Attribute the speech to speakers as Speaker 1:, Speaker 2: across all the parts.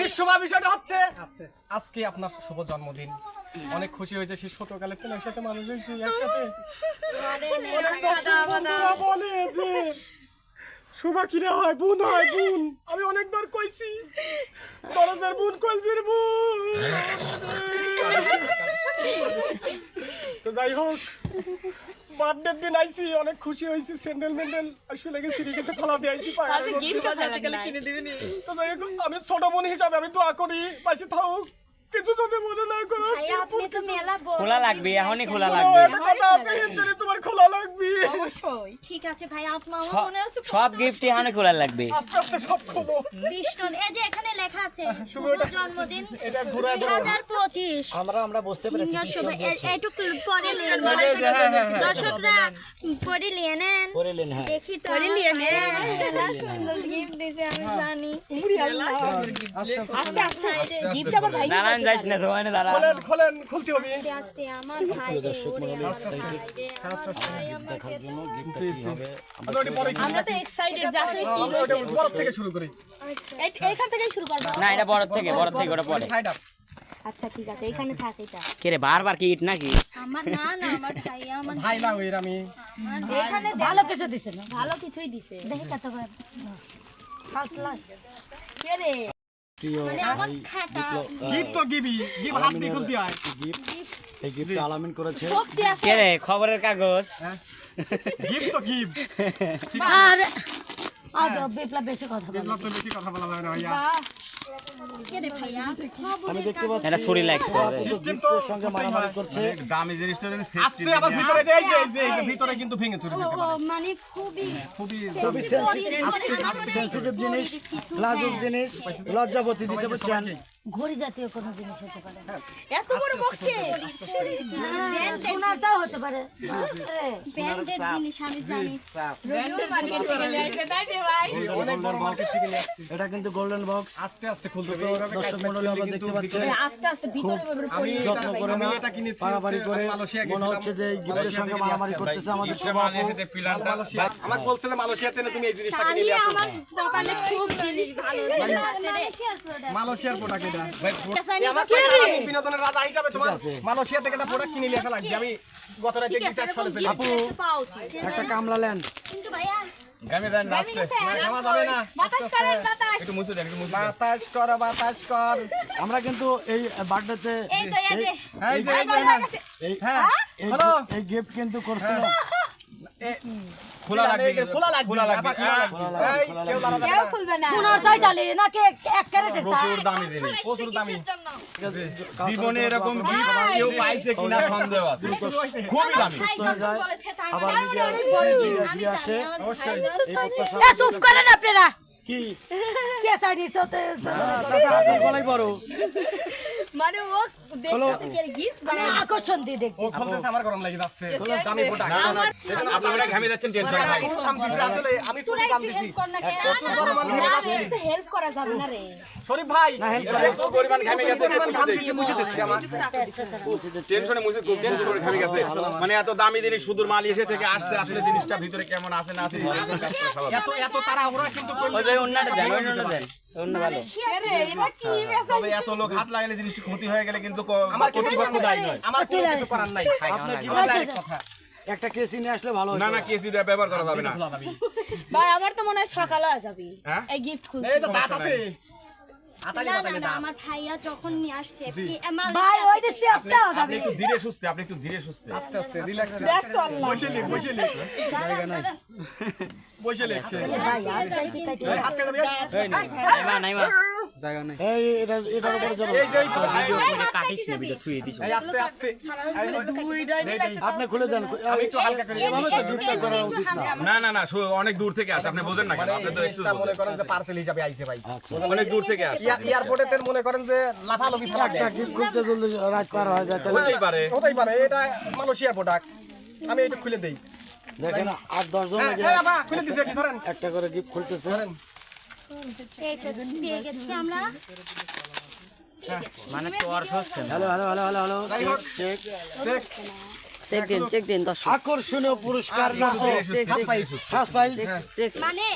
Speaker 1: বিশ্বমা বিষয়টা হচ্ছে আজকে আপনার শুভ জন্মদিন। অনেক খুশি হয়েছে সেই ছোটকালে তো একসাথে মানুষ একসাথে। অনেক বলে যে শুভা কিরে হয় বোন হয় বোন। আমি অনেকবার কইছি দরদের বোন কলজির বোন। তো যাই হোক বার্থডের দিন আইছি অনেক খুশি হয়েছি স্যান্ডেল ম্যান্ডেল আসলে লেগে সিঁড়ি গেছে ফেলা দিয়ে আইছি পায়ে তো যাই হোক, আমি ছোট বোন হিসাবে আমি দোয়া করি পাইছি থাকুক কিছু যদি মনে না করো
Speaker 2: ভাইয়া আপনি তো মেলা বড়
Speaker 3: খোলা লাগবে এখনই খোলা লাগবে।
Speaker 1: একটা কথা আছে হিন্দুরে তোমার খোলা লাগবে।
Speaker 2: ঠিক আছে ভাই আপনার আমার মনে আছে
Speaker 3: সব গিফট এখানে খোলা লাগবে।
Speaker 1: আস্তে আস্তে সব খোলো।
Speaker 2: বিষ্ণু এই যে এখানে লেখা আছে শুভ জন্মদিন
Speaker 1: এটা ঘুরে
Speaker 2: হাজার পঁচিশ।
Speaker 4: আমরা আমরা বুঝতে পেরেছি
Speaker 2: সিঙ্গার শুভ এ- এইটুকু পরে নিয়ে
Speaker 1: হ্যাঁ, হ্যাঁ, হ্যাঁ।
Speaker 2: দর্শকরা পরে নিয়ে নেন।
Speaker 4: করেলেন হ্যাঁ।
Speaker 2: দেখি তো পরে নিয়ে নেন। সুন্দর গিফট দিয়েছে আমি জানি। আস্তে আস্তে গিফট আবার ভাই
Speaker 3: যাইস না তোমার দাঁড়ান
Speaker 1: খোলেন খোলেন খুলতে হবে।
Speaker 2: আস্তে আমার ভাই রে, ওরে আমার ভাই রে, আমার ভাই আমাকে
Speaker 4: জন্য গিফটটা কি হবে?
Speaker 1: আমরা
Speaker 5: তো এক্সাইটেড যে আসলে কি
Speaker 1: ওটা বরফ থেকে শুরু করি।
Speaker 5: এইখান থেকেই শুরু করব।
Speaker 3: না এটা বড় থেকে বড় থেকে ওটা পরে।
Speaker 2: আচ্ছা ঠিক আছে এখানে থাক এটা।
Speaker 3: কে রে বারবার কি ইট নাকি?
Speaker 2: আমার না না আমার ভাই আমার
Speaker 1: ভাই না ওই আমি
Speaker 2: এখানে ভালো কিছু দিছে না? ভালো কিছুই দিছে। দেখি কত করে কে রে?
Speaker 4: প্রিয়
Speaker 2: মানে খাটা
Speaker 1: গিফট তো গিবি গিভ হাত দিয়ে খুলতে হয়।
Speaker 4: গিফট এই গিফট আলামিন করেছে।
Speaker 3: কে রে খবরের কাগজ?
Speaker 1: গিফট তো
Speaker 5: আর আজ বিপ্লব বেশি কথা বলে।
Speaker 1: বিপ্লব তো বেশি কথা বলা যাবে না ভাইয়া।
Speaker 4: আমি দেখতে পাচ্ছি
Speaker 3: এটা ছুরি লাগতে হবে
Speaker 1: সিস্টেম তো
Speaker 4: সঙ্গে মারামারি করছে।
Speaker 6: দামি জিনিসটা যেন
Speaker 1: আস্তে আবার ভিতরে দেই যে এই যে ভিতরে কিন্তু ভেঙে চুরি দিতে পারে।
Speaker 2: মানে খুবই
Speaker 1: খুবই
Speaker 4: খুবই সেনসিটিভ জিনিস লাজুক জিনিস লজ্জাবতী দিতে পারছেন
Speaker 5: ঘড়ি জাতীয় কোনো জিনিস হতে পারে
Speaker 2: এত বড় বক্সে?
Speaker 5: সোনাটাও হতে পারে।
Speaker 2: ব্র্যান্ডেড জিনিস আমি জানি।
Speaker 1: অনেক বড় মার্কেট থেকে
Speaker 4: এটা কিন্তু গোল্ডেন বক্স
Speaker 1: আস্তে আস্তে খুলতে হবে
Speaker 4: দর্শক মন্ডলী আমরা দেখতে পাচ্ছেন।
Speaker 5: আস্তে আস্তে ভিতরে
Speaker 1: আমি
Speaker 4: যত্ন করে
Speaker 1: আমি
Speaker 4: না
Speaker 1: এটা কিনেছি
Speaker 4: করে মনে হচ্ছে যে গিফটের সঙ্গে মারামারি করতেছে আমাদের
Speaker 6: মানে
Speaker 1: মালয়েশিয়া আমাকে বলছিল মালয়েশিয়াতে না তুমি এই জিনিসটা কিনে নিয়ে আসো।
Speaker 2: আমার কপালে খুব জিনিস ভালো।
Speaker 1: মালয়েশিয়ার প্রোডাক্ট এটা এই আমার কাছে আমি বিনোদনের রাজা হিসাবে তোমার মালয়েশিয়া থেকে একটা প্রোডাক্ট কিনে নিয়ে আসা লাগবে। আমি গত রাতে
Speaker 2: ঠিক আছে
Speaker 1: গিয়েছি
Speaker 2: এরকম
Speaker 1: আসলে
Speaker 2: gift একটু পাওয়া উচিত
Speaker 4: একটা কামলা লেন
Speaker 2: কিন্তু ভাইয়া
Speaker 6: গামে দেন লাস্টে
Speaker 1: খাওয়া যাবে না।
Speaker 2: বাতাস করেন বাতাস।
Speaker 6: একটু মুছে দেন একটু মুছে
Speaker 1: বাতাস কর বাতাস কর।
Speaker 4: আমরা কিন্তু এই বার্থডেতে
Speaker 2: এই তো এই যে।
Speaker 1: এই যে এই হ্যাঁ
Speaker 4: এই
Speaker 1: হ্যাঁ। হ্যালো
Speaker 4: এই গিফট কিন্তু করছিল।
Speaker 6: খোলা লাগবে
Speaker 1: খোলা লাগবে।
Speaker 6: খোলা লাগবে।
Speaker 1: আবার খোলা লাগবে এই কেউ দাঁড়া যাবে
Speaker 2: খুলবে না।
Speaker 5: সোনাটাই ডালে নাকি এক ক্যারেটের
Speaker 6: প্রচুর দামি জিনিস।
Speaker 1: প্রচুর দামি।
Speaker 6: জীবনে এরকম গিফট কেউ পাইছে কিনা সন্দেহ আছে। খুবই দামি।
Speaker 2: ভাই যখন বলেছে তার
Speaker 4: আবার
Speaker 2: মানে
Speaker 4: আসে
Speaker 1: অবশ্যই।
Speaker 4: এই প্রত্যাশা
Speaker 5: চুপ করেন আপনারা।
Speaker 4: কি?
Speaker 5: তো
Speaker 4: দাদা বড়।
Speaker 5: মানে ও আকর্ষণ দিয়ে দেখছি।
Speaker 1: ও খুলতেছে আমার গরম লাগে যাচ্ছে। দামি প্রোডাক্ট
Speaker 6: না না আপনি ওটা ঘামে যাচ্ছেন টেনশন নাই।
Speaker 1: দাম দিছি আসলে আমি তো দাম দিছি
Speaker 5: হেল্প করা যাবে না রে।
Speaker 1: শরীফ ভাই
Speaker 6: প্রচুর পরিমাণ ঘামে গেছে
Speaker 1: পরিমাণ ঘাম দিয়ে মুছে দিচ্ছে আমার
Speaker 6: টেনশনে মুছে খুব বেশি ঘামে গেছে। মানে এত দামি জিনিস সুদূর এসে থেকে আসছে আসলে জিনিসটা ভিতরে কেমন আছে না আছে
Speaker 1: এত এত তাড়াহুড়া কিন্তু
Speaker 3: ওই যে অন্যটা দেন ওই দেন অন্য ভালো
Speaker 6: তবে এত লোক হাত লাগালে জিনিসটা ক্ষতি হয়ে গেলে কিন্তু
Speaker 1: আমার কিছু
Speaker 6: কর্তৃপক্ষ দায়ী নয়
Speaker 1: আমার কিছু করার নাই।
Speaker 4: আপনি কি
Speaker 1: কথা
Speaker 4: একটা কেসি নিয়ে আসলে ভালো
Speaker 6: না না কেসি দিয়ে ব্যবহার করা যাবে না।
Speaker 5: ভাই আমার তো মনে হয় সকালে যাবি
Speaker 6: হ্যাঁ?
Speaker 5: এই গিফট খুলতে।
Speaker 1: এই তো দাঁত আছে। আতালি
Speaker 2: না না না আমার ভাইয়া যখন নিয়ে আসছে
Speaker 5: ভাই ওই যে চেপটা
Speaker 6: আপনি একটু ধীরে সুস্থে আপনি একটু ধীরে সুস্থে।
Speaker 1: আস্তে আস্তে রিল্যাক্স বসে লিখ বসে লিখ বসে লিখ সে
Speaker 5: ভাই আর যাই। কি কাটে
Speaker 1: এই, হাত কে যাবে
Speaker 3: নাইমা নাইমা
Speaker 4: এই এটা এটার উপরে যাব
Speaker 1: এই যে
Speaker 3: ভিডিও করে কাটিস না ভিডিও থুই দিস
Speaker 1: এই আস্তে আস্তে
Speaker 4: আপনি খুলে দেন আমি
Speaker 1: একটু হালকা করে
Speaker 4: এভাবে তো গিফটটা করা উচিত না
Speaker 6: না না না অনেক দূর থেকে আসে আপনি বোঝেন না কেন আপনি তো
Speaker 1: জিনিসটা মনে করেন যে পার্সেল হিসাবে আইছে ভাই
Speaker 6: অনেক দূর থেকে আসে
Speaker 1: এয়ারপোর্টে মনে করেন যে লাফালাফি ফেলা
Speaker 4: একটা গিফট খুলতে জলদি রাত পার হয়ে যায় তাহলে
Speaker 6: হতেই পারে
Speaker 1: হতেই পারে এটা মালয়েশিয়ার প্রোডাক্ট আমি এটা খুলে দেই
Speaker 4: দেখেন আট দশ জন
Speaker 1: হ্যাঁ হ্যাঁ
Speaker 4: একটা করে গিফট খুলতেছে
Speaker 2: আমরা।
Speaker 3: মানে তোর হচ্ছে
Speaker 4: hello hello hello hello hello.
Speaker 1: হোক।
Speaker 4: চেক
Speaker 7: চেক দিন চেক দিন দর্শক।
Speaker 4: আকর্ষণীয় পুরস্কার
Speaker 7: চেক
Speaker 5: মানে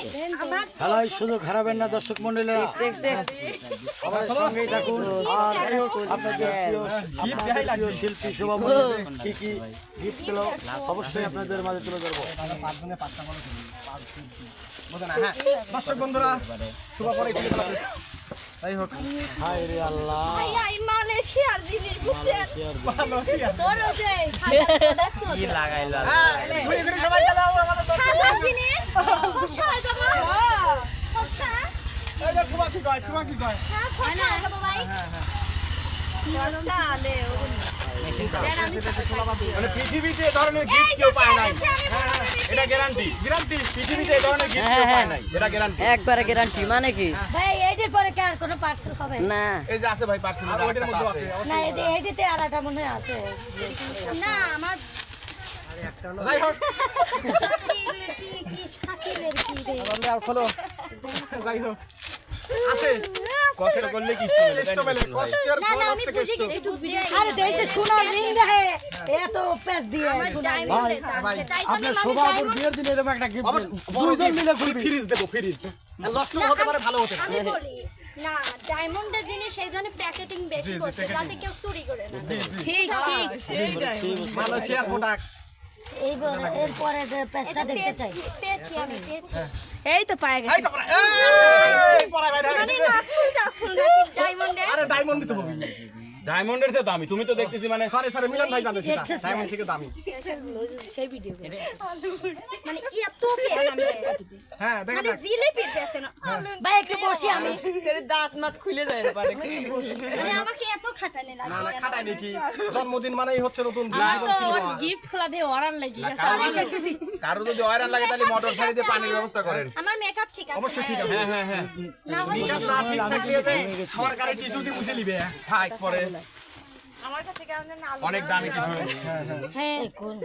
Speaker 4: খেলায় সুযোগ হারাবেন না দর্শক মন্ডলীরা।
Speaker 7: চেক চেক
Speaker 4: আমাদের সঙ্গেই থাকুন। আর আপনাদের প্রিয়
Speaker 1: গিফট দেখাই
Speaker 4: প্রিয় শিল্পী শোভামণি কি কি গিফট পেল অবশ্যই আপনাদের মাঝে তুলে ধরবো।
Speaker 1: বোঝো না, হ্যাঁ। দর্শক বন্ধুরা শুভ পরে খুলে ফেলা হবে। যাই হোক।
Speaker 4: হায় রে আল্লাহ
Speaker 5: মালয়েশিয়ার জিনিস বুঝছেন
Speaker 1: ভালো আছি
Speaker 5: যে
Speaker 3: কি লাগাইলো
Speaker 1: হ্যাঁ, ঘুরে ঘুরে সবাই গেল আমাদের দর্শক।
Speaker 5: জিনিস খসা হয়ে খসা।
Speaker 1: এই যে শুভা কি কয়, শুভা কি কয়?
Speaker 5: হ্যাঁ খসা হয়ে ভাই। আলে
Speaker 6: মানে পৃথিবীতে এ ধরনের গিফট কেউ পায় নাই। এটা গ্যারান্টি গ্যারান্টি পৃথিবীতে এই ধরনের গিফট কেউ পায় নাই। এটা গ্যারান্টি
Speaker 7: একবারে গ্যারান্টি মানে কি?
Speaker 5: ভাই এইটার পরে কি আর কোনো পার্সেল হবে?
Speaker 7: না।
Speaker 6: এই যে আছে ভাই পার্সেল
Speaker 1: আর ওইটার মধ্যে আছে।
Speaker 5: না এই এইটাতে আর একটা মনে হয় আছে। না আমার
Speaker 1: যাই হোক,
Speaker 5: কি কি শাকিলের কি রে?
Speaker 1: তাহলে আর খোলো। যাই হোক। আছে,
Speaker 6: কষ্ট করলে কি
Speaker 1: কেষ্ট? মেলে, কষ্টের ফল হচ্ছে
Speaker 5: বুঝি
Speaker 1: কেষ্ট।
Speaker 5: আরে দেশে সোনার রিং দেখে এত পেস দিয়ে
Speaker 4: ভাই আপনার শোভাপুর বিয়ের দিনে এরকম একটা গিফট দুইজন মিলে খুলবি
Speaker 1: ফ্রিজ দেবো, ফ্রিজ। আর নষ্ট হতে পারে, ভালো হতে পারে।
Speaker 8: আমি বলি না ডায়মন্ডের জিনিস সেই জন্য প্যাকেটিং বেশি করছে যাতে কেউ চুরি করে না।
Speaker 5: ঠিক ঠিক
Speaker 1: মালয়েশিয়ার product।
Speaker 5: এইবার এরপরে দেখতে চাই।
Speaker 8: পেয়েছি পেয়েছি আমি পেয়েছি
Speaker 5: এই তো পায়ে
Speaker 1: এই তো পড়া, বাইরে
Speaker 8: মানে
Speaker 1: হয়ে গেছে।
Speaker 8: ফুল না ফুল ডায়মন্ডের
Speaker 1: আরে ডায়মন্ড দিতে হবে।
Speaker 6: ডায়মন্ডের চেয়ে দামি। তুমি তো দেখতেছি মানে
Speaker 1: সরি সরি মিলন ভাই জানে সেটা। ডায়মন্ড থেকে দামি।
Speaker 8: মানে এত আমি
Speaker 1: হ্যাঁ দেখেন
Speaker 8: মানে জিলিপি না
Speaker 5: ভাই একটু বসি আমি।
Speaker 7: দাঁত মাত খুলে যায় পারে
Speaker 8: মানে আমাকে এত খাটানি লাগে
Speaker 1: না খাটাই নাকি? জন্মদিন মানেই হচ্ছে নতুন
Speaker 5: গিফট খোলা দিয়ে অরান লাগি
Speaker 6: কারও যদি অয়রান লাগে তাহলে মোটর সাইকেলে পানির ব্যবস্থা করেন।
Speaker 8: আমার মেকআপ ঠিক আছে
Speaker 1: অবশ্যই ঠিক আছে।
Speaker 6: হ্যাঁ হ্যাঁ হ্যাঁ।
Speaker 1: নিকাপ না ঠিক থাকলে সরকারি টিস্যু দিয়ে মুছে নিবে।
Speaker 6: থাক পরে।
Speaker 8: আমার কাছে কেমন যেন আলু
Speaker 6: অনেক দামি কিছু
Speaker 5: হ্যাঁ। কোন?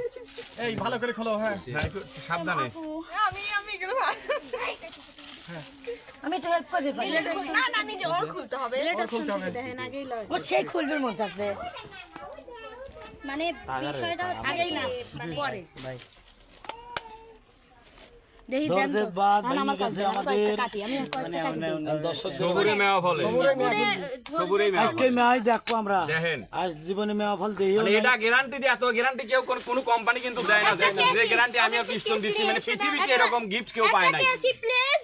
Speaker 1: এই ভালো করে খোলো হ্যাঁ।
Speaker 6: হ্যাঁ, সাবধানে।
Speaker 5: আমি একটু হেল্প করবি
Speaker 8: না না নিজে ওর খুলতে হবে।
Speaker 1: ওর খুলতে হবে।
Speaker 5: ও সেই খুলবির মন আছে
Speaker 8: মানে বিষয়টা হচ্ছে আগেই না পরে।
Speaker 5: না, না,
Speaker 6: দেখেন। মানে এটা গ্যারান্টি দিয়ে এত গ্যারান্টি কেউ কোনো কোম্পানি কিন্তু দেয় না। যে যে গ্যারান্টি আমি আর দিচ্ছি মানে পৃথিবীতে এরকম গিফট কেউ পায়
Speaker 8: প্লিজ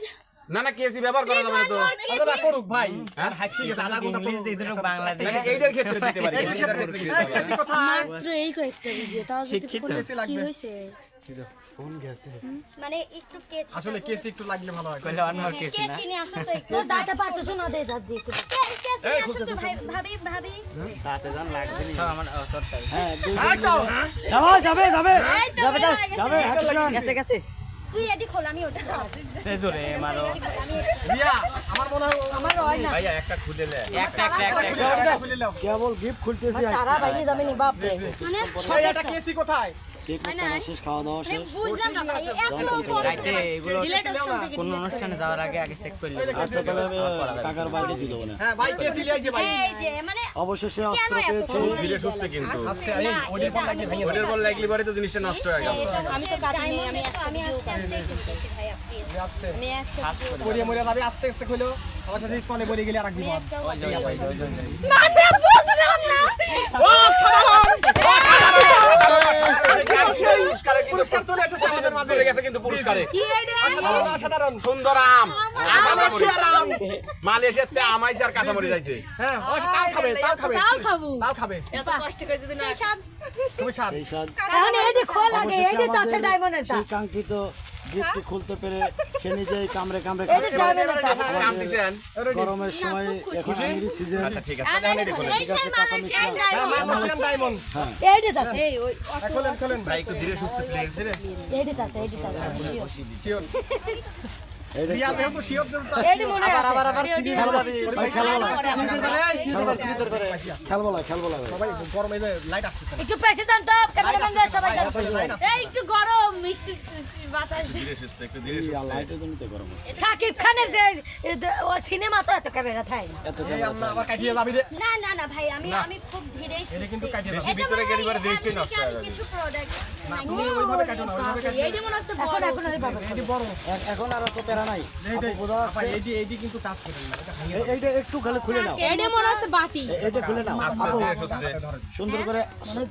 Speaker 6: না না কেসি ব্যবহার করা যাবে তো।
Speaker 1: আচ্ছা করুক ভাই। আর হাইট ঠিক আছে আধা ঘণ্টা
Speaker 3: ইংলিশ দিয়ে দিল বাংলাদেশ।
Speaker 6: মানে এইটার ক্ষেত্রে দিতে পারি এইটার ক্ষেত্রে দিতে পারি।
Speaker 1: কেসি
Speaker 5: এই কয়েকটা ভিডিও তাও
Speaker 3: শিক্ষিত।
Speaker 1: কেসি লাগবে?
Speaker 8: মানে একটু কেচি
Speaker 1: আসলে কেসি একটু লাগলে ভালো হয়।
Speaker 3: কইলে অন্য কেসি না?
Speaker 8: কেচি নিয়ে আসো তো একটু।
Speaker 5: তো দাঁতে পারতেছ দে দাঁত দিয়ে একটু।
Speaker 8: নিয়ে আসো ভাবি ভাবি।
Speaker 3: তাতে জান লাগবে না। আমার ও, তোর তাই।
Speaker 4: হ্যাঁ
Speaker 1: হ্যাঁ
Speaker 4: যাবে যাবে। যাবে
Speaker 7: যাবে
Speaker 4: যাবে
Speaker 7: গেছে গেছে।
Speaker 8: তুই এডি খোল আমি ওটা
Speaker 3: জোরে মারো।
Speaker 1: রিয়া আমার মনে হয়
Speaker 5: আমার হয় না।
Speaker 6: ভাইয়া একটা খুলে লে।
Speaker 3: একটা একটা একটা।
Speaker 1: খুলে নাও
Speaker 4: কেবল গিফট খুলতেছি
Speaker 5: সারা বাইরে যাবে নি বাপ রে
Speaker 1: ভাই এটা কেসি কোথায়?
Speaker 4: কেক কাটা শেষ খাওয়া দাওয়া শেষ।
Speaker 8: বুঝলাম না ভাই এত
Speaker 3: রাইতে এগুলো কোন অনুষ্ঠানে যাওয়ার আগে আগে চেক করলে
Speaker 4: আচ্ছা তাহলে আমি টাকার বাইরে দিয়ে দেবো না।
Speaker 1: হ্যাঁ ভাই ভাই।
Speaker 8: এই যে মানে
Speaker 4: অবশেষে অস্ত্র পেয়েছে?
Speaker 6: ধীরে সুস্থে কিন্তু।
Speaker 1: আজকে এই ওদের পর লাগিয়ে ভেঙে
Speaker 6: ওদের বল লাগলি পরে তো জিনিসটা নষ্ট হয়ে গেল।
Speaker 8: আমি তো কাটিনি আমি আমি আস্তে আস্তে। আমি
Speaker 1: যাবে আবার শেষে ফলে বলে গেলে আর
Speaker 8: মানে না
Speaker 6: পুরস্কারে
Speaker 1: চলে এসেছে আমাদের মাঝে।
Speaker 6: চলে গেছে কিন্তু পুরস্কারে।
Speaker 1: অসাধারণ
Speaker 6: সুন্দর আম। আর। মালয়েশিয়াতে আম আইছে আর কাঁচামরিচ আইছে
Speaker 1: হ্যাঁ তাও খাবে তাও খাবে।
Speaker 5: তাও খাব।
Speaker 1: তাও খাবে। তুমি স্বাদ।
Speaker 4: সেই সাথ
Speaker 5: এখন এই যে খোল লাগে এই যে আছে ডায়মন্ডেরটা।
Speaker 4: কাঙ্ক্ষিত গিফট খুলতে পেরে সে নিজেই কামড়ে কামড়ে গরমের সময় এখন আঙিরি সিজন।
Speaker 6: আচ্ছা ঠিক আছে।
Speaker 1: হ্যাঁ মালয়েশিয়ান ডায়মন্ড।
Speaker 5: এই যে আছে এই ওই
Speaker 1: খোলেন খোলেন।
Speaker 6: ভাই একটু ধীরে সুস্থ
Speaker 5: আছে আছে শাকিব খানের সিনেমা তো এত ক্যামেরা থাকে না।
Speaker 8: না। না না ভাই আমি আমি খুব ধীরে
Speaker 1: কিন্তু
Speaker 6: হয়ে
Speaker 8: কিছু প্রোডাক্ট
Speaker 1: না
Speaker 5: এখন এখন ওই বাবা
Speaker 1: এটি বড়।
Speaker 4: এ- এখন আর অত প্যারা নাই।
Speaker 1: এইটি কিন্তু টাচ করেন না এটা ভাঙিয়ে
Speaker 4: এ- এইটা একটু খালি খুলে নাও।
Speaker 8: এইটা মনে হচ্ছে বাটি।
Speaker 4: এ- খুলে নাও। সুন্দর করে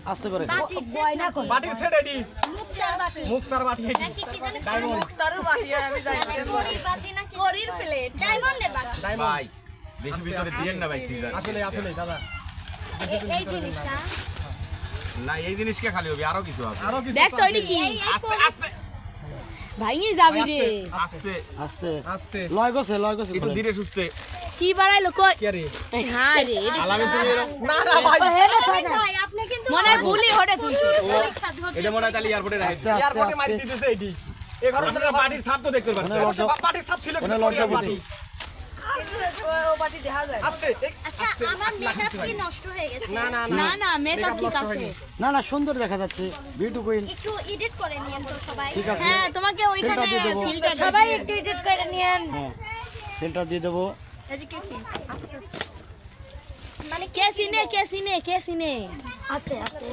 Speaker 4: আস্তে করে দাও।
Speaker 8: বাটির সেট
Speaker 5: বয়না করে।
Speaker 1: বাটির সেট এটি
Speaker 8: মুক্তার বাটি।
Speaker 1: মুক্তার বাটি এটি ডায়মন্ড
Speaker 8: গরির বাটি নাকি? গরির প্লেট ডায়মন্ডের বাটি।
Speaker 1: ডায়মন্ড
Speaker 6: ভাই বেশি ভিতরে দিয়েন না ভাই সিজন
Speaker 1: আসলে আসলে দাদা।
Speaker 8: এই জিনিসটা
Speaker 6: না এই জিনিসকে খালি হবে আরও কিছু আছে।
Speaker 1: আরও কিছু
Speaker 3: দেখ
Speaker 1: তো
Speaker 3: তো
Speaker 1: আছে।
Speaker 3: কি।
Speaker 6: আস্তে আস্তে।
Speaker 3: ভাইয়ে যাবি রে।
Speaker 6: আস্তে
Speaker 4: আস্তে।
Speaker 1: আস্তে।
Speaker 4: লয় গেছে লয় গেছে
Speaker 6: একটু ধীরে সুস্থে।
Speaker 3: কি বাড়াইলো কই?
Speaker 1: কে রে?
Speaker 3: হ্যাঁ রে
Speaker 6: আলামে তুমি
Speaker 1: না না ভাই।
Speaker 5: হেলে না।
Speaker 8: ভাই আপনি কিন্তু
Speaker 3: মনে ভুলি হটে তুই।
Speaker 6: এটা মনে হয় তাহলে এয়ারপোর্টে রাখি।
Speaker 4: আস্তে আস্তে
Speaker 1: এয়ারপোর্টে মারি দিতেছে এটি। এই ঘরে
Speaker 6: আপনারা ছাপ তো দেখতে পাচ্ছেন
Speaker 4: মানে লজ্জা-
Speaker 1: সাপ ছিল কিন্তু
Speaker 4: মানে
Speaker 1: না না
Speaker 3: না
Speaker 1: না
Speaker 3: না মেকআপ ঠিক আছে
Speaker 4: না না সুন্দর দেখা যাচ্ছে। বিউটি কুইন
Speaker 8: একটু এডিট করে নিয়েন তো সবাই।
Speaker 3: হ্যাঁ তোমাকে ওইখানে
Speaker 4: ফিল্টার দিয়ে দেবো।
Speaker 3: ফিল্টার
Speaker 5: সবাই একটু এডিট করে নিয়েন।
Speaker 4: হ্যাঁ ফিল্টার দিয়ে দেবো।
Speaker 8: মানে
Speaker 3: কে সিনে কে সিনে কে সিনে?
Speaker 5: আস্তে আস্তে।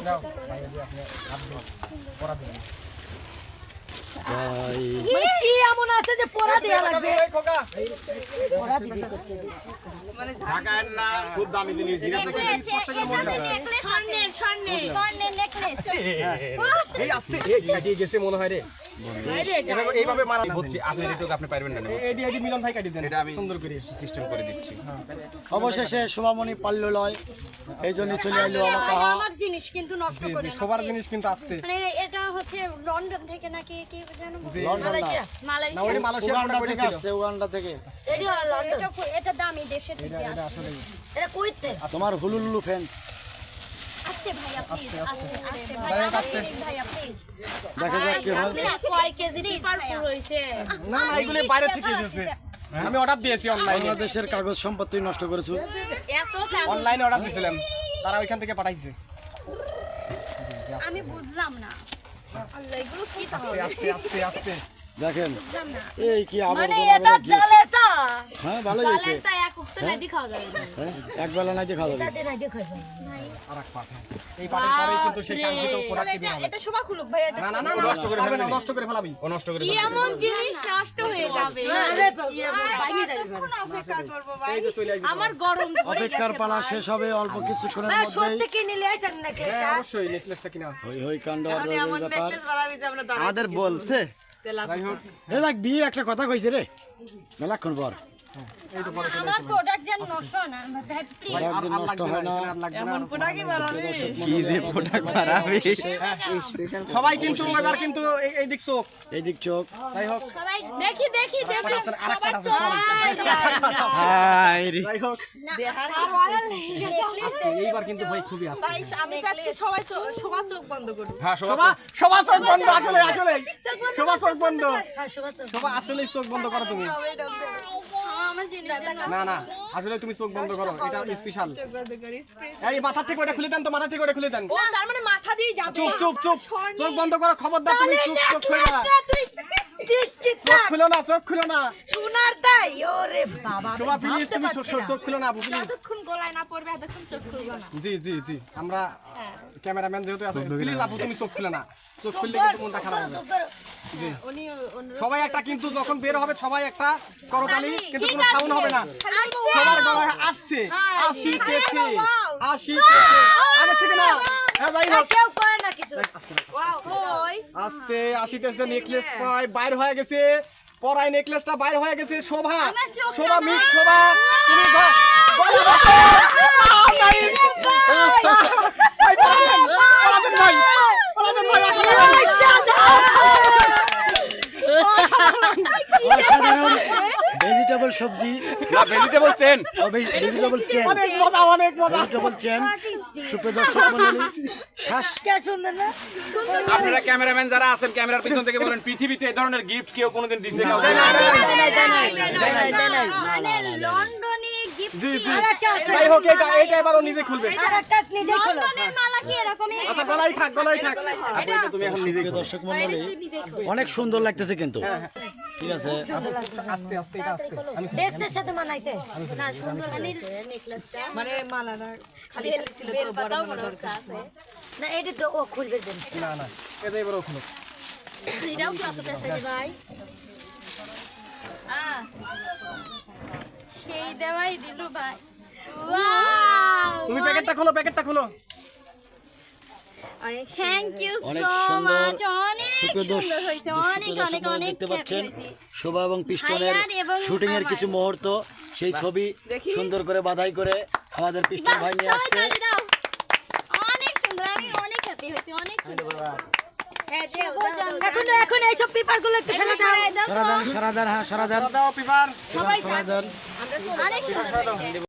Speaker 5: মানে কি এমন আছে যে পড়া দেয়া লাগবে।
Speaker 1: এই
Speaker 5: দিবি করতে
Speaker 6: ঢাকায় না খুব দামি জিনিস ধীরে সুস্থে
Speaker 8: নেকলেস এটা তো স্বর্ণের স্বর্ণের স্বর্ণের নেকলেস।
Speaker 1: এই আস্তে এই কাটিয়ে গেছে মনে হয় রে। এইভাবে মারা
Speaker 6: বলছি আপনি একটু আপনি পারবেন না
Speaker 1: এডি এডি মিলন ভাই কাটি দেন।
Speaker 6: এটা আমি
Speaker 1: সুন্দর করে
Speaker 6: সিস্টেম করে দিচ্ছি।
Speaker 4: অবশেষে শোভামণি পাল্য লয়। এই জন্য চলে এলো আমার
Speaker 8: আমার জিনিস কিন্তু নষ্ট করে
Speaker 1: সবার জিনিস কিন্তু আস্তে।
Speaker 8: মানে এটা হচ্ছে লন্ডন থেকে নাকি কি?
Speaker 4: লন্ডন না
Speaker 1: ওই মালয়েশিয়া
Speaker 4: উগান্ডা থেকে আসছে উগান্ডা থেকে।
Speaker 8: এটা এটা দামি দেশে থেকে আসে।
Speaker 5: এটা কইতে?
Speaker 4: তোমার হুলুলুলু ফ্যান
Speaker 8: আস্তে ভাইয়া আস্তে ভাইয়া প্লিজ
Speaker 4: দেখা যাক কি হয়।
Speaker 8: আপনি ছয় কেজি পার হইছে?
Speaker 1: না না এগুলো বাইরে থেকে এসেছে। আমি অর্ডার দিয়েছি অনলাইনে
Speaker 4: বাংলাদেশের কাগজ সম্পত্তি নষ্ট করেছ।
Speaker 8: এত
Speaker 1: অনলাইনে অর্ডার দিয়েছিলাম তারা ওইখান থেকে পাঠাইছে।
Speaker 8: আমি বুঝলাম না। আল্লাহ এগুলো কি তাহলে?
Speaker 1: আস্তে আস্তে আস্তে।
Speaker 4: দেখেন এই কি
Speaker 5: মানে
Speaker 4: হ্যাঁ ভালোই হয়েছে।
Speaker 3: এক খাওয়া না।
Speaker 4: হ্যাঁ এক বেলা নাই দেখা যাবে।
Speaker 1: নষ্ট করে ফেলবে। নষ্ট করে
Speaker 3: এমন জিনিস নষ্ট হয়ে আমার গরম
Speaker 4: অপেক্ষার পালা শেষ হবে অল্প কিছুক্ষণের
Speaker 5: সত্যি নেকলেসটা
Speaker 1: হ্যাঁ অবশ্যই নেকলেসটা কিনা।
Speaker 4: হই হই কাণ্ড আর ব্যাপার
Speaker 7: বাড়াবি যে আমরা দাঁড়াই
Speaker 4: আমাদের বলছে
Speaker 1: যাই হোক
Speaker 4: একটা কথা কইছে রে। মেলাক্ষণ পর।
Speaker 8: হয়
Speaker 4: হয়
Speaker 1: সবাই কিন্তু এবার কিন্তু এই- দিক চোখ।
Speaker 4: এই দিক চোখ।
Speaker 1: যাই হোক।
Speaker 8: দেখি দেখি
Speaker 1: যাই হোক। এইবার কিন্তু ভাই খুবই
Speaker 7: আমি চাচ্ছি সবাই শোভা চোখ বন্ধ করুন।
Speaker 6: হ্যাঁ সবাই
Speaker 1: সবা সবা চোখ বন্ধ আসলে আসলে সবা চোখ বন্ধ
Speaker 5: হ্যাঁ সুভাষ
Speaker 1: সবা আসলে চোখ বন্ধ করো তুমি।
Speaker 8: যেন
Speaker 1: না না আসলে তুমি চোখ বন্ধ করো এটা স্পেশাল এই মাথা থেকে ওটা খুলে দেন তো মাথা থেকে ওটা খুলে দেন।
Speaker 7: ও তার মানে মাথা দিয়ে যাবে।
Speaker 1: চুপ চুপ চুপ। চোখ বন্ধ করো খবরদার তুমি চুপ চোখ খুলো না চোখ খুলো না চোখ খুলো না।
Speaker 5: সোনার তাই। ওরে বাবা
Speaker 1: প্লিজ তুমি চোখ খুলো না আপু প্লিজ
Speaker 7: যতক্ষণ গলায় না পড়বে এতক্ষণ চোখ খুলবো না।
Speaker 1: জি জি জি। আমরা ক্যামেরাম্যান যেহেতু আছে প্লিজ আপু তুমি চোখ খুলে না। চোখ খুললে কিন্তু মনটা খারাপ হবে সবাই একটা কিন্তু যখন বের হবে সবাই একটা করতালি কিন্তু কোনো সাউন্ড হবে না।
Speaker 8: আসছে।
Speaker 1: সবার গলায় আসছে। আসিতেছে আসিতেছে আগে থেকে না। হ্যাঁ যাই হোক।
Speaker 5: কেউ কয় না কিছু।
Speaker 1: আস্তে আসিতেছে নেকলেস প্রায় বাইর হয়ে গেছে। পরাই নেকলেসটা বাইর হয়ে গেছে শোভা। শোভা মিস শোভা। তুমি গ- গলা বাঁধো। আহ, নাই। ভাই, পালাতেন। পালাতেন ভাই। পালাতেন ভাই, আসলে ভাই।
Speaker 4: অসাধারণ ভেজিটেবল ভেজিটেবল সবজি
Speaker 6: না ভেজিটেবল চেন
Speaker 4: ভেজিটেবল চেন
Speaker 1: অনেক মজা অনেক মজা
Speaker 4: ভেজিটেবল চেন সুপ্রিয় দর্শক মন্ডলী শ্বাস
Speaker 5: কে সুন্দর না
Speaker 6: আপনারা ক্যামেরাম্যান যারা আছেন ক্যামেরার পিছন থেকে বলেন পৃথিবীতে এই ধরনের গিফট কেউ কোনোদিন দিছে কাউকে?
Speaker 8: না না না
Speaker 1: না না
Speaker 5: আর একটা আছে।
Speaker 1: যাই হোক এটা এটা এবার নিজে খুলবে।
Speaker 5: আর একটা নিজে খোলো।
Speaker 8: লন্ডনের মালা কি এরকমই?
Speaker 1: আচ্ছা গলায় থাক গলায় থাক।
Speaker 6: তুমি এখন নিজে
Speaker 4: দর্শক মন্ডলী অনেক সুন্দর লাগতেছে কিন্তু। ঠিক আছে।
Speaker 1: আস্তে আস্তে এটা আস্তে
Speaker 5: ড্রেসের সাথে মানাইতে।
Speaker 8: না সুন্দর নেকলেসটা।
Speaker 7: মানে মালাটা খালি ছিল তো বড়
Speaker 5: না এটা তো ও খুলবে
Speaker 1: না না এটা এবার ও খুলো
Speaker 8: এটাও ভাই?
Speaker 7: আহ, সেই দেওয়াই দিল ভাই।
Speaker 1: তুমি প্যাকেটটা খোলো প্যাকেটটা খোলো।
Speaker 8: থ্যাংক ইউ
Speaker 4: অনেক
Speaker 8: সো
Speaker 4: সুন্দর
Speaker 8: মাচ অনেক সুন্দর হয়েছে অনেক অনেক অনেক
Speaker 4: দেখতে পাচ্ছেন শোভা এবং পিস্টনের শুটিং এর কিছু মুহূর্ত সেই ছবি সুন্দর করে বাধাই করে আমাদের পিস্টন ভাই নিয়ে আসছে।
Speaker 8: অনেক সুন্দর আমি অনেক হ্যাপি হয়েছি অনেক সুন্দর।
Speaker 7: হ্যাঁ দেও
Speaker 5: এখন এই সব পেপারগুলো একটু ফেলে দাও।
Speaker 4: সারা দেন সারা দেন হ্যাঁ সারা দেন
Speaker 1: দাও পেপার।
Speaker 8: সবাই
Speaker 4: সারা দেন
Speaker 8: অনেক সুন্দর হয়েছে।